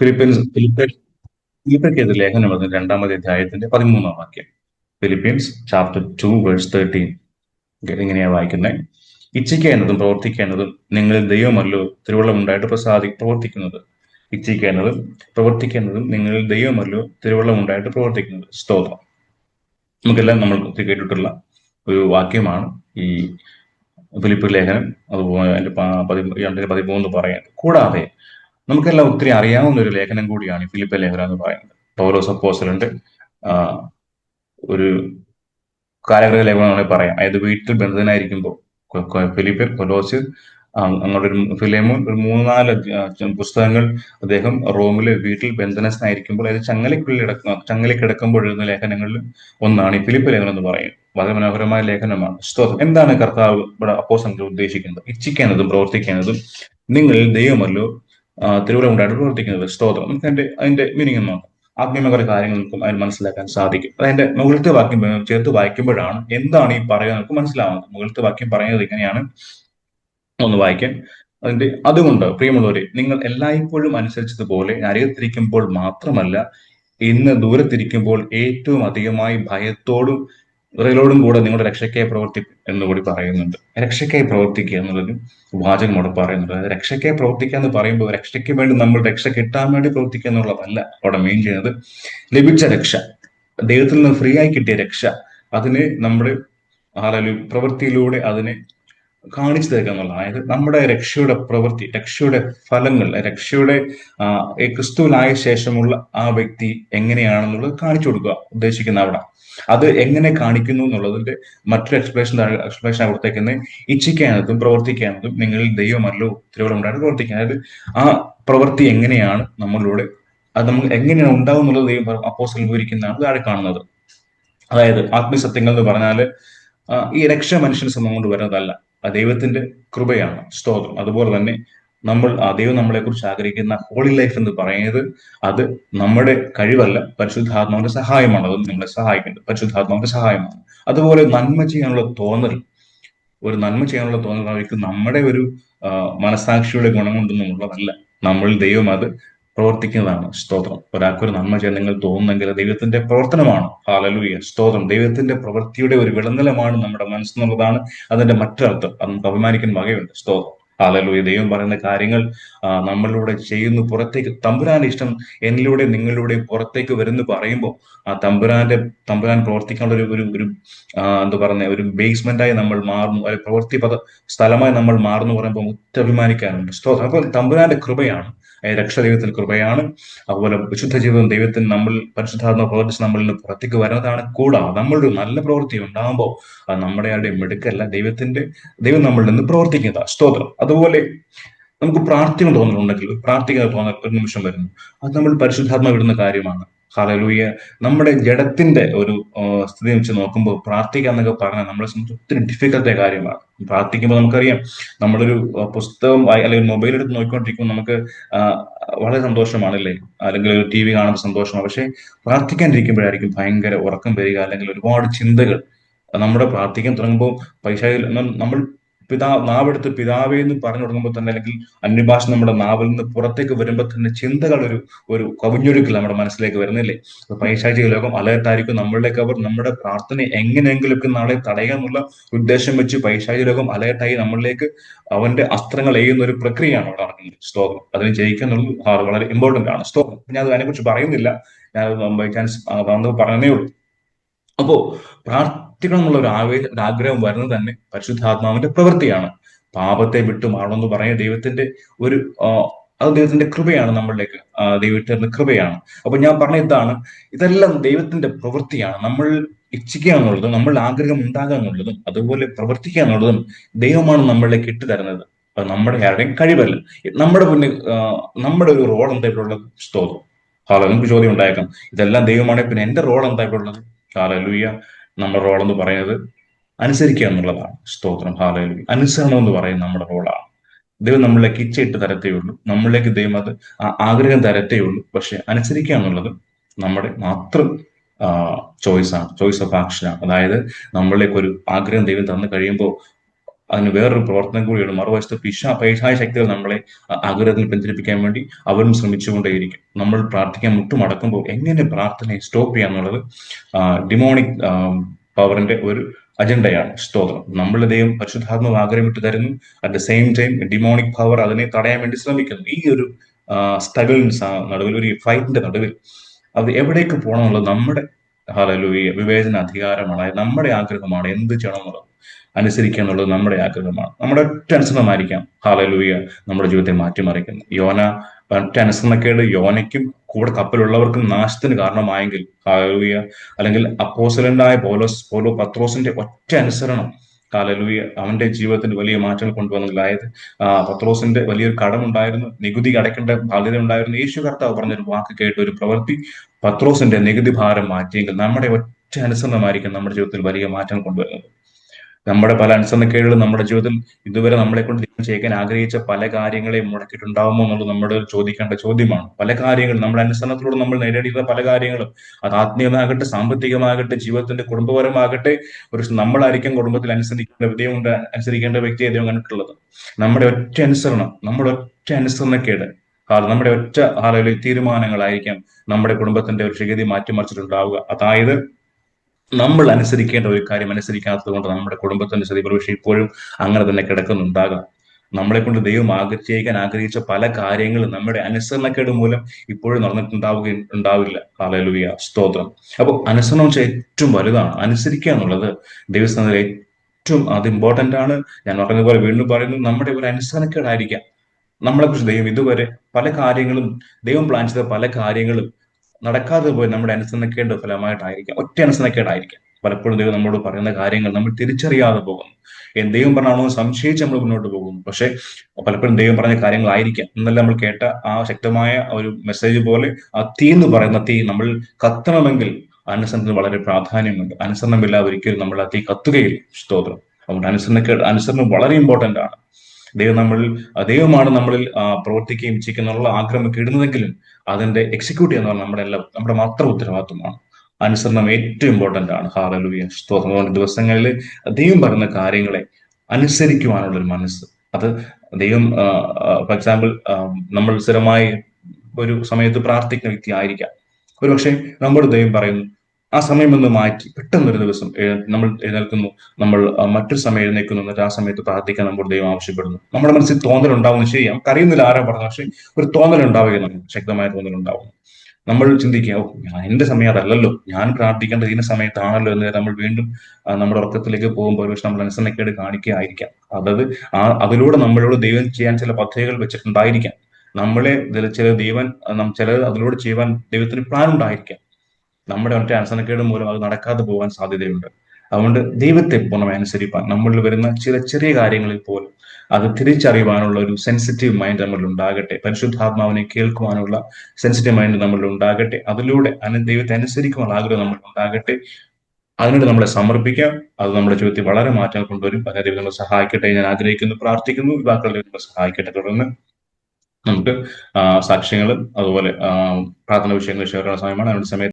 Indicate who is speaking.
Speaker 1: Philippines Philippine ഫിലിപ്പിക്കെതിരെ ലേഖനം എന്ന രണ്ടാമത്തെ അധ്യായത്തിന്റെ പതിമൂന്നാം വാക്യം. Philippians chapter two verse thirteen ഇങ്ങനെയാണ് വായിക്കുന്നത് ഇച്ഛിക്കേണ്ടതും പ്രവർത്തിക്കേണ്ടതും നിങ്ങൾ ദൈവമല്ലോ തിരുവള്ളം ഉണ്ടായിട്ട് പ്രസാദി പ്രവർത്തിക്കുന്നത്. ഇച്ഛിക്കേണ്ടതും പ്രവർത്തിക്കേണ്ടതും നിങ്ങൾ ദൈവമല്ലോ തിരുവള്ളം ഉണ്ടായിട്ട് പ്രവർത്തിക്കുന്നത്. സ്തോത്രം. നമുക്കെല്ലാം നമ്മൾ കേട്ടിട്ടുള്ള ഒരു വാക്യമാണ് ഈ ഫിലിപ്പ് ലേഖനം. അതുപോലെ അതിന്റെ പതിമൂന്ന് പറയുന്നത്. കൂടാതെ നമുക്കെല്ലാം ഒത്തിരി അറിയാവുന്ന ഒരു ലേഖനം കൂടിയാണ് ഫിലിപ്പ് ലേഖന എന്ന് പറയുന്നത്. പൗലോസ് അപ്പോസലിന്റെ ഒരു കാലഘട്ട ലേഖനമാണെങ്കിൽ പറയാം. അതായത് വീട്ടിൽ ബന്ധനായിരിക്കുമ്പോൾ ഫിലിപ്പ് കൊലോസ് അങ്ങോട്ട് ഒരു ഫിലേമോൻ ഒരു മൂന്നാൽ പുസ്തകങ്ങൾ അദ്ദേഹം റോമിലെ വീട്ടിൽ ബന്ധനസ്ഥനായിരിക്കുമ്പോൾ അതായത് ചങ്ങലയ്ക്കുള്ളിൽ കിടക്കുന്ന ചങ്ങല കിടക്കുമ്പോൾ എഴുതുന്ന ലേഖനങ്ങളിൽ ഒന്നാണ് ഈ ഫിലിപ്പ് ലേഖനം എന്ന് പറയുന്നത്. വളരെ മനോഹരമായ ലേഖനമാണ്. സ്തോത്രം. എന്താണ് കർത്താവ് ഇവിടെ അപ്പോസംഗം ഉദ്ദേശിക്കുന്നത്? ഇച്ഛിക്കേണ്ടതും പ്രവർത്തിക്കേണ്ടതും നിങ്ങളിൽ ദൈവമല്ലോ തിരുവല്ല ഉണ്ടായിട്ട് പ്രവർത്തിക്കുന്നത്. സ്തോത്രം. നമുക്ക് അതിന്റെ അതിന്റെ മീനിങ് നോക്കാം. ആത്മീയമായ കാര്യങ്ങൾ നമുക്കും അതിന് മനസ്സിലാക്കാൻ സാധിക്കും. അതിന്റെ മുകളിലത്തെ വാക്യം ചേർത്ത് വായിക്കുമ്പോഴാണ് എന്താണ് ഈ പറയുന്നത് നമുക്ക് മനസ്സിലാവുന്നത്. മുകളിലത്തെ വാക്യം പറയുന്നത് ഇങ്ങനെയാണ്. ഒന്ന് വായിക്കാൻ അതിന്റെ അതുകൊണ്ട് പ്രിയമുള്ളവരെ നിങ്ങൾ എല്ലായ്പ്പോഴും അനുസരിച്ചതുപോലെ അറിയത്തിരിക്കുമ്പോൾ മാത്രമല്ല ഇന്ന് ദൂരത്തിരിക്കുമ്പോൾ ഏറ്റവും അധികമായി ഭയത്തോടും വിറയലോടും കൂടെ നിങ്ങളുടെ രക്ഷയ്ക്കായി പ്രവർത്തി എന്ന് കൂടി പറയുന്നുണ്ട്. രക്ഷയ്ക്കായി പ്രവർത്തിക്കുക എന്നുള്ളൊരു വാചകം അവിടെ പറയുന്നുണ്ട് രക്ഷയ്ക്കായി പ്രവർത്തിക്കുക എന്ന് പറയുമ്പോൾ രക്ഷയ്ക്ക് വേണ്ടി നമ്മൾ രക്ഷ കിട്ടാൻ വേണ്ടി പ്രവർത്തിക്കുക എന്നുള്ളതല്ല അവിടെ മെയിൻ ചെയ്യുന്നത്. ലഭിച്ച രക്ഷ ദൈവത്തിൽ നിന്ന് ഫ്രീ ആയി കിട്ടിയ രക്ഷ അതിന് നമ്മുടെ ആളൊരു പ്രവൃത്തിയിലൂടെ അതിനെ കാണിച്ചു തരിക എന്നുള്ളത് അതായത് നമ്മുടെ രക്ഷയുടെ പ്രവൃത്തി രക്ഷയുടെ ഫലങ്ങൾ രക്ഷയുടെ ക്രിസ്തുവിനായ ശേഷമുള്ള ആ വ്യക്തി എങ്ങനെയാണെന്നുള്ളത് കാണിച്ചു കൊടുക്കുക ഉദ്ദേശിക്കുന്ന അവിടെ. അത് എങ്ങനെ കാണിക്കുന്നു എന്നുള്ളതിന്റെ മറ്റൊരു എക്സ്പ്ലേഷൻ എക്സ്പ്ലേഷൻ അവിടത്തേക്കുന്നത് ഇച്ഛിക്കാനതും പ്രവർത്തിക്കാനതും നിങ്ങളിൽ ദൈവമല്ലോ തിരുവനന്തപുരം പ്രവർത്തിക്കാൻ അതായത് ആ പ്രവൃത്തി എങ്ങനെയാണ് നമ്മളിലൂടെ അത് നമ്മൾ എങ്ങനെയാണ് ഉണ്ടാവും എന്നുള്ളത് ദൈവം അപ്പോസ് വിവരിക്കുന്നതാണ് താഴെ കാണുന്നത്. അതായത് ആത്മീയസത്യങ്ങൾ എന്ന് പറഞ്ഞാൽ ഈ രക്ഷ മനുഷ്യന് സംബന്ധം കൊണ്ട് വരുന്നതല്ല. ദൈവത്തിന്റെ കൃപയാണ് സ്തോത്രം. അതുപോലെ തന്നെ നമ്മൾ ആ ദൈവം നമ്മളെക്കുറിച്ച് ആഗ്രഹിക്കുന്ന ഹോളി ലൈഫ് എന്ന് പറയുന്നത് അത് നമ്മുടെ കഴിവല്ല പരിശുദ്ധാത്മാവിന്റെ സഹായമാണ്. അത് നമ്മളെ സഹായിക്കുന്നത് പരിശുദ്ധാത്മാവിന്റെ സഹായമാണ്. അതുപോലെ നന്മ ചെയ്യാനുള്ള തോന്നൽ ഒരു നന്മ ചെയ്യാനുള്ള തോന്നൽ അവർക്ക് നമ്മുടെ ഒരു മനസാക്ഷിയുടെ ഗുണം കൊണ്ടൊന്നുമുള്ളതല്ല നമ്മൾ ദൈവം അത് പ്രവർത്തിക്കുന്നതാണ് സ്തോത്രം. ഒരാൾക്കൊരു നന്മ ചെയ്യാൻ നിങ്ങൾ തോന്നുന്നെങ്കിൽ ദൈവത്തിന്റെ പ്രവർത്തനമാണ്. ഹാലലൂയ സ്തോത്രം. ദൈവത്തിന്റെ പ്രവൃത്തിയുടെ ഒരു വിളനിലമാണ് നമ്മുടെ മനസ്സെന്നുള്ളതാണ് അതിന്റെ മറ്റൊരർത്ഥം. അത് നമുക്ക് അഭിമാനിക്കാൻ വകയുണ്ട്. സ്തോത്രം. ഹാലലൂയ ദൈവം പറയുന്ന കാര്യങ്ങൾ നമ്മളിലൂടെ ചെയ്യുന്നു പുറത്തേക്ക്. തമ്പുരാന്റെ ഇഷ്ടം എന്നിലൂടെ നിങ്ങളിലൂടെ പുറത്തേക്ക് വരുന്നു പറയുമ്പോൾ ആ തമ്പുരാന്റെ തമ്പുരാൻ പ്രവർത്തിക്കാനുള്ള ഒരു ഒരു എന്താ പറയുന്ന ഒരു ബേസ്മെന്റായി നമ്മൾ മാറുന്നു. അല്ലെങ്കിൽ പ്രവൃത്തി പദ സ്ഥലമായി നമ്മൾ മാറുന്നു പറയുമ്പോൾ അഭിമാനിക്കാനുണ്ട് സ്തോത്രം. അപ്പോൾ തമ്പുരാന്റെ കൃപയാണ് രക്ഷ ദൈവത്തിൽ കൃപയാണ്. അതുപോലെ വിശുദ്ധ ജീവിതം ദൈവത്തിന് നമ്മൾ പരിശുദ്ധാത്മ പ്രവർത്തിച്ച് നമ്മളിൽ പുറത്തേക്ക് വരുന്നതാണ് കൂടാതെ നമ്മളൊരു നല്ല പ്രവൃത്തി ഉണ്ടാകുമ്പോൾ അത് നമ്മുടെ ആരുടെ മിടുക്കല്ല ദൈവത്തിന്റെ ദൈവം നമ്മളിൽ നിന്ന് പ്രവർത്തിക്കുന്നത്. സ്തോത്രം. അതുപോലെ നമുക്ക് പ്രാർത്ഥന തോന്നുന്നുണ്ടെങ്കിൽ പ്രാർത്ഥിക്കാൻ തോന്നൽ ഒരു നിമിഷം വരുന്നു. അത് നമ്മൾ പരിശുദ്ധാത്മ വിടുന്ന കാര്യമാണ്. ഹാലലൂയ നമ്മുടെ ജഡത്തിന്റെ ഒരു സ്ഥിതി വെച്ച് നോക്കുമ്പോൾ പ്രാർത്ഥിക്കുക എന്നൊക്കെ പറഞ്ഞാൽ നമ്മളെ സംബന്ധിച്ച് ഒത്തിരി ഡിഫിക്കൽട്ടായ കാര്യമാണ് പ്രാർത്ഥിക്കുമ്പോൾ നമുക്കറിയാം നമ്മളൊരു പുസ്തകം അല്ലെങ്കിൽ മൊബൈൽ എടുത്ത് നോക്കിക്കൊണ്ടിരിക്കുമ്പോൾ നമുക്ക് വളരെ സന്തോഷമാണല്ലേ? അല്ലെങ്കിൽ ഒരു ടി വി കാണുന്ന സന്തോഷമാണ്. പക്ഷെ പ്രാർത്ഥിക്കാനിരിക്കുമ്പോഴായിരിക്കും ഭയങ്കര ഉറക്കം വരിക അല്ലെങ്കിൽ ഒരുപാട് ചിന്തകൾ. നമ്മുടെ പ്രാർത്ഥിക്കാൻ തുടങ്ങുമ്പോൾ പൈസ നമ്മൾ പിതാ നാവെടുത്ത് പിതാവേ എന്ന് പറഞ്ഞു തുടങ്ങുമ്പോൾ തന്നെ അല്ലെങ്കിൽ അന്യഭാഷ നമ്മുടെ നാവിൽ നിന്ന് പുറത്തേക്ക് വരുമ്പോൾ തന്നെ ചിന്തകൾ ഒരു ഒരു കവിഞ്ഞൊഴുക്കിൽ നമ്മുടെ മനസ്സിലേക്ക് വരുന്നില്ലേ? പൈശാചിക ലോകം അലേർട്ടായിരിക്കും നമ്മളിലേക്ക് അവർ നമ്മുടെ പ്രാർത്ഥന എങ്ങനെയെങ്കിലൊക്കെ നാളെ തടയാനുള്ള ഉദ്ദേശം വെച്ച് പൈശാചിക ലോകം അലേർട്ടായി നമ്മളിലേക്ക് അവന്റെ അസ്ത്രങ്ങൾ എയ്യുന്ന ഒരു പ്രക്രിയയാണ് അവിടെ നടക്കുന്നത്. സ്തോത്രം. അതിന് ജയിക്കാന്നുള്ളത് വളരെ ഇമ്പോർട്ടന്റ് ആണ്. സ്തോത്രം. ഞാൻ അതിനെ അതിനെക്കുറിച്ച് പറയുന്നില്ല. ഞാൻ ബൈ ചാൻസ് പറഞ്ഞേ ഉള്ളൂ. അപ്പോ പ്രാർത്ഥിക്കണം എന്നുള്ള ഒരു ആവേശ ഒരു ആഗ്രഹം വരുന്നത് തന്നെ പരിശുദ്ധാത്മാവിന്റെ പ്രവൃത്തിയാണ്. പാപത്തെ വിട്ടു മാറണമെന്ന് പറയുന്ന ദൈവത്തിന്റെ ഒരു അത് ദൈവത്തിന്റെ കൃപയാണ് നമ്മളിലേക്ക് ദൈവത്തിന്റെ കൃപയാണ്. അപ്പൊ ഞാൻ പറഞ്ഞ ഇതാണ് ഇതെല്ലാം ദൈവത്തിന്റെ പ്രവൃത്തിയാണ്. നമ്മൾ ഇച്ഛിക്കുക എന്നുള്ളതും നമ്മൾ ആഗ്രഹം ഉണ്ടാകുക എന്നുള്ളതും അതുപോലെ പ്രവർത്തിക്കുക എന്നുള്ളതും ദൈവമാണ് നമ്മളിലേക്ക് ഇട്ടു തരുന്നത്. നമ്മുടെ ആരുടെയും കഴിവല്ല. നമ്മുടെ മുന്നിൽ നമ്മുടെ ഒരു റോൾ എന്താ ഇവിടെ ഉള്ളത്? സ്തോത്രം. ഹാലോ നമുക്ക് ചോദ്യം ഉണ്ടായേക്കാം. ഇതെല്ലാം ദൈവമാണ് പിന്നെ എന്റെ റോൾ എന്താ ഇവിടെ ഉള്ളത്? ഹാലലുയ്യ നമ്മുടെ റോൾ എന്ന് പറയുന്നത് അനുസരിക്കുക എന്നുള്ളതാണ്. സ്തോത്രം ഹാലയിൽ അനുസരണം എന്ന് പറയുന്നത് നമ്മുടെ റോളാണ് ദൈവം നമ്മളിലേക്ക് ഇച്ഛയിട്ട് തരത്തേ ഉള്ളൂ. നമ്മളിലേക്ക് ദൈവം അത് ആഗ്രഹം തരത്തേ ഉള്ളൂ. പക്ഷെ അനുസരിക്കുക എന്നുള്ളത് നമ്മുടെ മാത്രം ചോയ്സാണ് ചോയ്സ് ഓഫ് ആക്ഷനാണ് അതായത് നമ്മളിലേക്ക് ഒരു ആഗ്രഹം ദൈവം തന്നു കഴിയുമ്പോൾ അതിന് വേറൊരു പ്രവർത്തനം കൂടിയാണ് മറുവശത്ത് പിശ പൈശായ ശക്തികൾ നമ്മളെ ആഗ്രഹത്തിൽ പിന്തിരിപ്പിക്കാൻ വേണ്ടി അവരും ശ്രമിച്ചുകൊണ്ടേയിരിക്കും. നമ്മൾ പ്രാർത്ഥിക്കാൻ മുട്ടുമടക്കുമ്പോൾ എങ്ങനെ പ്രാർത്ഥനയെ സ്റ്റോപ്പ് ചെയ്യാന്നുള്ളത് ഡിമോണിക് പവറിന്റെ ഒരു അജണ്ടയാണ് സ്തോത്രം. നമ്മളുടെ ദൈവം പരിശുദ്ധാത്മാവ് ആഗ്രഹമിട്ട് തരുന്നു. At the same time demonic power അതിനെ തടയാൻ വേണ്ടി ശ്രമിക്കുന്നു. ഈ ഒരു സ്ട്രഗിൾസ് നടുവിൽ ഒരു ഫൈറ്റിന്റെ നടുവിൽ അത് എവിടേക്ക് പോകണമെന്നുള്ളത് നമ്മുടെ ഹാലലൂയ വിവേചന അധികാരമാണ്. നമ്മുടെ ആഗ്രഹമാണ്. എന്ത് ചെയ്യണം എന്നുള്ളത്. അനുസരിക്കുക എന്നുള്ളത് നമ്മുടെ ആഗ്രഹമാണ്. നമ്മുടെ ഒറ്റ അനുസരണമായിരിക്കാം. ഹാലലൂയ നമ്മുടെ ജീവിതത്തെ മാറ്റിമറിക്കുന്നത്. യോന ഒറ്റ അനുസരണക്കേട് യോനയ്ക്കും കൂടെ കപ്പലുള്ളവർക്കും നാശത്തിന് കാരണമായെങ്കിൽ ഹാലലൂയ അല്ലെങ്കിൽ അപ്പോസലന്റായ പോലോസ് പോലോ പത്രോസിന്റെ ഒറ്റ അനുസരണം കാലലൂയ അവന്റെ ജീവിതത്തിന് വലിയ മാറ്റങ്ങൾ കൊണ്ടുവന്നില്ല അതായത് പത്രോസിന്റെ വലിയൊരു കടമുണ്ടായിരുന്നു നികുതി അടയ്ക്കേണ്ട ബാധ്യത ഉണ്ടായിരുന്നു. യേശു കർത്താവ് പറഞ്ഞൊരു വാക്ക് കേട്ട് ഒരു പ്രവൃത്തി പത്രോസിന്റെ നികുതി ഭാരം മാറ്റിയെങ്കിൽ നമ്മുടെ ഒറ്റ അനുസരണമായിരിക്കും നമ്മുടെ ജീവിതത്തിൽ വലിയ മാറ്റങ്ങൾ കൊണ്ടുവരുന്നത്. നമ്മുടെ പല അനുസരണക്കേടുകളും നമ്മുടെ ജീവിതത്തിൽ ഇതുവരെ നമ്മളെ കൊണ്ട് ചെയ്യാൻ ആഗ്രഹിച്ച പല കാര്യങ്ങളെയും മുടക്കിയിട്ടുണ്ടാവുമോ എന്നുള്ളത് നമ്മുടെ ചോദിക്കേണ്ട ചോദ്യമാണ്. പല കാര്യങ്ങളും നമ്മുടെ അനുസരണത്തിലൂടെ നമ്മൾ നേടിയിട്ടുള്ള പല കാര്യങ്ങളും അത് ആത്മീയമാകട്ടെ സാമ്പത്തികമാകട്ടെ ജീവിതത്തിന്റെ കുടുംബപരമാകട്ടെ ഒരു നമ്മളായിരിക്കും കുടുംബത്തിൽ അനുസരിക്കേണ്ട വിധേയമുണ്ട് അനുസരിക്കേണ്ട വ്യക്തിയെ ദൈവം കണ്ടിട്ടുള്ളത്. നമ്മുടെ ഒറ്റ അനുസരണം നമ്മുടെ ഒറ്റ അനുസരണക്കേട് നമ്മുടെ ഒറ്റ ആളുകളിൽ തീരുമാനങ്ങളായിരിക്കാം നമ്മുടെ കുടുംബത്തിന്റെ ഒരു ശഗതി മാറ്റിമറിച്ചിട്ടുണ്ടാവുക. അതായത് നമ്മൾ അനുസരിക്കേണ്ട ഒരു കാര്യം അനുസരിക്കാത്തത് കൊണ്ട് നമ്മുടെ കുടുംബത്തിന്റെ സ്ഥിതി പക്ഷേ ഇപ്പോഴും അങ്ങനെ തന്നെ കിടക്കുന്നുണ്ടാകാം. നമ്മളെ കൊണ്ട് ദൈവം ആഗ്രഹിക്കാൻ ആഗ്രഹിച്ച പല കാര്യങ്ങളും നമ്മുടെ അനുസരണക്കേട് മൂലം ഇപ്പോഴും നടന്നിട്ടുണ്ടാവുക ഉണ്ടാവില്ല. ഹാലലുവിയ സ്തോത്രം. അപ്പോൾ അനുസരണം വെച്ചാൽ ഏറ്റവും വലുതാണ്. അനുസരിക്കുക എന്നുള്ളത് ദൈവസ്ഥാനത്തിൽ ഏറ്റവും അത് ഇമ്പോർട്ടന്റ് ആണ്. ഞാൻ പറഞ്ഞതുപോലെ വീണ്ടും പറയുന്നു നമ്മുടെ ഒരു അനുസരണക്കേടായിരിക്കാം. നമ്മളെ കുറിച്ച് ദൈവം ഇതുവരെ പല കാര്യങ്ങളും ദൈവം പ്ലാൻ ചെയ്ത പല കാര്യങ്ങളും നടക്കാതെ പോയി നമ്മുടെ അനുസരണക്കേണ്ട ഫലമായിട്ടായിരിക്കാം ഒറ്റ അനുസരണക്കേടായിരിക്കാം. പലപ്പോഴും ദൈവം നമ്മളോട് പറയുന്ന കാര്യങ്ങൾ നമ്മൾ തിരിച്ചറിയാതെ പോകുന്നു. ദൈവം പറഞ്ഞാണോ സംശയിച്ച് നമ്മൾ മുന്നോട്ട് പോകുന്നു. പക്ഷെ പലപ്പോഴും ദൈവം പറഞ്ഞ കാര്യങ്ങളായിരിക്കാം. ഇന്നലെ നമ്മൾ കേട്ട ആ ശക്തമായ ഒരു മെസ്സേജ് പോലെ ആ തീ എന്ന് പറയുന്ന തീ നമ്മൾ കത്തണമെങ്കിൽ അനുസരണത്തിന് വളരെ പ്രാധാന്യമുണ്ട്. അനുസരണമില്ലാതെ ഒരിക്കലും നമ്മൾ ആ തീ കത്തുകയില്ല. സ്തോത്രം. അതുകൊണ്ട് അനുസരണക്കേട് അനുസരണം വളരെ ഇമ്പോർട്ടന്റ് ആണ്. ദൈവം നമ്മളിൽ ദൈവമാണ് നമ്മളിൽ പ്രവർത്തിക്കുകയും ചെയ്യുന്നുള്ള ആഗ്രഹം കിടുന്നതെങ്കിലും അതിന്റെ എക്സിക്യൂട്ട് ചെയ്യുന്ന നമ്മുടെ എല്ലാം നമ്മുടെ മാത്രം ഉത്തരവാദിത്വമാണ്. അനുസരണം ഏറ്റവും ഇമ്പോർട്ടന്റ് ആണ്. ഹാറലൂയ സ്തോത്രം. ദിവസങ്ങളിൽ ദൈവം പറയുന്ന കാര്യങ്ങളെ അനുസരിക്കുവാനുള്ള ഒരു മനസ്സ്. അത് ദൈവം ഫോർ എക്സാമ്പിൾ നമ്മൾ സ്ഥിരമായി ഒരു സമയത്ത് പ്രാർത്ഥിക്കുന്ന വ്യക്തി ആയിരിക്കാം. ഒരുപക്ഷെ നമ്മുടെ ദൈവം പറയുന്നു ആ സമയം ഒന്ന് മാറ്റി. പെട്ടെന്ന് ഒരു ദിവസം നമ്മൾ എഴുന്നേൽക്കുന്നു. നമ്മൾ മറ്റൊരു സമയം എഴുന്നേൽക്കുന്നു എന്നിട്ട് ആ സമയത്ത് പ്രാർത്ഥിക്കാൻ നമ്മുടെ ദൈവം ആവശ്യപ്പെടുന്നു. നമ്മുടെ മനസ്സിൽ തോന്നൽ ഉണ്ടാവുന്നു ശരി നമുക്ക് അറിയുന്നില്ല ആരാ പറഞ്ഞു പക്ഷേ ഒരു തോന്നൽ ഉണ്ടാവുക നമുക്ക് ശക്തമായ തോന്നൽ നമ്മൾ ചിന്തിക്കുക ഓ എന്റെ സമയം അതല്ലല്ലോ. ഞാൻ പ്രാർത്ഥിക്കേണ്ട ഇതിന്റെ സമയത്താണല്ലോ എന്ന് നമ്മൾ വീണ്ടും നമ്മുടെ ഉറക്കത്തിലേക്ക് പോകുമ്പോൾ പക്ഷെ നമ്മൾ അനുസരണക്കേട് കാണിക്കുകയായിരിക്കാം. അതായത് ആ അതിലൂടെ നമ്മളോട് ദൈവം ചെയ്യാൻ ചില പദ്ധതികൾ വെച്ചിട്ടുണ്ടായിരിക്കാം. നമ്മളെ ചില ദൈവൻ ചില അതിലൂടെ ചെയ്യുവാൻ ദൈവത്തിന് പ്ലാൻ ഉണ്ടായിരിക്കാം. നമ്മുടെ ഒറ്റ അനുസരണക്കേട് മൂലം അത് നടക്കാതെ പോകാൻ സാധ്യതയുണ്ട്. അതുകൊണ്ട് ദൈവത്തെ പൂർണമായി അനുസരിപ്പാൻ നമ്മളിൽ വരുന്ന ചില ചെറിയ കാര്യങ്ങളിൽ പോലും അത് തിരിച്ചറിയുവാനുള്ള ഒരു സെൻസിറ്റീവ് മൈൻഡ് നമ്മളിൽ ഉണ്ടാകട്ടെ. പരിശുദ്ധാത്മാവിനെ കേൾക്കുവാനുള്ള സെൻസിറ്റീവ് മൈൻഡ് നമ്മളിൽ ഉണ്ടാകട്ടെ. അതിലൂടെ ദൈവത്തെ അനുസരിക്കുവാനുള്ള ആഗ്രഹം നമ്മളിൽ ഉണ്ടാകട്ടെ. അതിനോട് നമ്മളെ സമർപ്പിക്കാം. അത് നമ്മുടെ ജീവിതത്തിൽ വളരെ മാറ്റങ്ങൾ കൊണ്ടുവരും. പല ദൈവങ്ങളെ സഹായിക്കട്ടെ ഞാൻ ആഗ്രഹിക്കുന്നു പ്രാർത്ഥിക്കുന്നു. യുവാക്കളുടെ നമ്മളെ സഹായിക്കട്ടെ. തുടർന്ന് നമുക്ക് സാക്ഷ്യങ്ങളും അതുപോലെ പ്രാർത്ഥന വിഷയങ്ങൾ ഷെയർ സമയമാണ്. അതിന്റെ സമയത്ത്